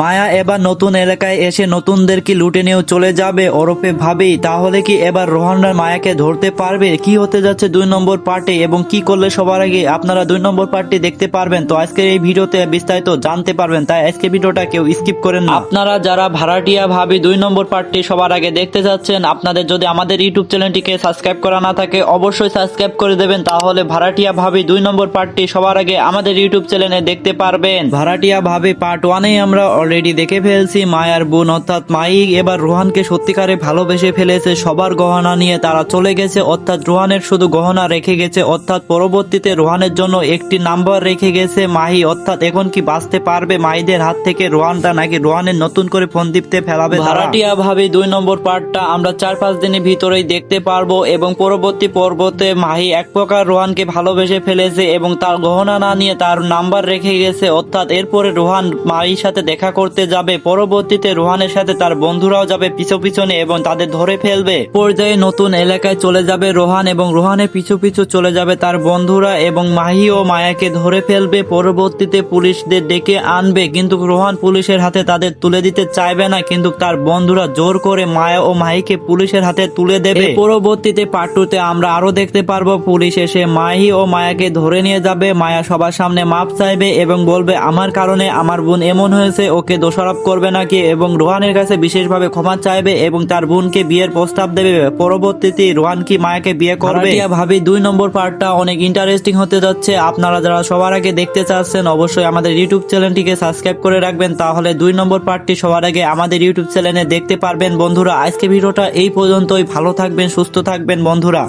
মায়া এবার নতুন এলাকায় এসে নতুনদের কি লুটে নিয়েও চলে যাবে? ওরফে ভাবি তাহলে কি এবার রোহানরা মায়াকে ধরতে পারবে? কি হতে যাচ্ছে দুই নম্বর পার্টে এবং কি করলে সবার আগে আপনারা দুই নম্বর পার্টটি দেখতে পারবেন? তো আজকের এই ভিডিওতে বিস্তারিত জানতে পারবেন তাই আজকে ভিডিওটা কেউ স্কিপ করেন না। আপনারা যারা ভাড়াটিয়া ভাবি দুই নম্বর পার্টটি সবার আগে দেখতে যাচ্ছেন আপনাদের যদি আমাদের ইউটিউব চ্যানেলটিকে সাবস্ক্রাইব করা না থাকে অবশ্যই সাবস্ক্রাইব করে দেবেন তাহলে ভাড়াটিয়া ভাবি দুই নম্বর পার্টটি সবার আগে আমাদের ইউটিউব চ্যানেলে দেখতে পারবেন। ভাড়াটিয়া ভাবি পার্ট ওয়ানেই আমরা অলরেডি দেখে ফেলছি মায়ার বোন, অর্থাৎ মাই এবার রোহানকে সত্যিকারে ভালোবেসে ফেলেছে, সবার গহনা নিয়ে তারা চলে গেছে, অর্থাৎ রোহানের শুধু গহনা রেখে গেছে, অর্থাৎ পরবর্তীতে রোহানের জন্য একটি নাম্বার রেখে গেছে মাহি, অর্থাৎ এখন কি বাঁচতে পারবে মাহিদের হাত থেকে রোহানটা, নাকি রোহানের নতুন করে ফোন দিতে ফেলাবে ভাড়াটিয়া ভাবে দুই নম্বর পার্টটা আমরা চার পাঁচ দিনের ভিতরেই দেখতে পারব এবং পরবর্তী পর্বতে মাহি এক প্রকার রোহানকে ভালোবেসে ফেলেছে এবং তার গহনা না নিয়ে তার নাম্বার রেখে গেছে, অর্থাৎ এরপরে রোহান মাহির সাথে দেখা করতে যাবে। পরবর্তীতে রোহানের সাথে তার বন্ধুরাও যাবে পিছু পিছনে এবং তাদের ধরে ফেলবে। পর্যায়ে নতুন এলাকায় চলে যাবে রোহান এবং রোহানের পিছু পিছু চলে যাবে তার বন্ধুরা এবং মাহি ও মায়াকে ধরে ফেলবে। পরবর্তীতে পুলিশদের ডেকে আনবে। কিন্তু রোহান পুলিশের হাতে তাদের তুলে দিতে চাইবে না। কিন্তু তার বন্ধুরা জোর করে মায়া ও মাহিকে পুলিশের হাতে তুলে দেবে। পরবর্তীতে পার্ট টুতে আমরা আরও দেখতে পারব। পুলিশ এসে মাহি ও মায়াকে ধরে নিয়ে যাবে। মায়া সবার সামনে মাপ চাইবে এবং বলবে আমার কারণে আমার বোন এমন হয়েছে ওকে দোষারোপ করবে নাকি? এবং রোহানের কাছে বিশেষভাবে ক্ষমা চাইবে এবং তার বোনকে বিয়ের প্রস্তাব দেবে। পরবর্তীতে রোহান কি মায়াকে বিয়ে করবে? ভাবি দুই নম্বর পার্টটা অনেক ইন্টারেস্টিং হতে যাচ্ছে। আপনারা যারা সবার আগে দেখতে চাচ্ছেন, অবশ্যই আমাদের ইউটিউব চ্যানেলটিকে সাবস্ক্রাইব করে রাখবেন। তাহলে দুই নম্বর পার্টটি সবার আগে আমাদের ইউটিউব চ্যানেলে দেখতে পারবেন। বন্ধুরা আজকে ভিডিওটা এই পর্যন্তই। ভালো থাকবেন, সুস্থ থাকবেন, বন্ধুরা।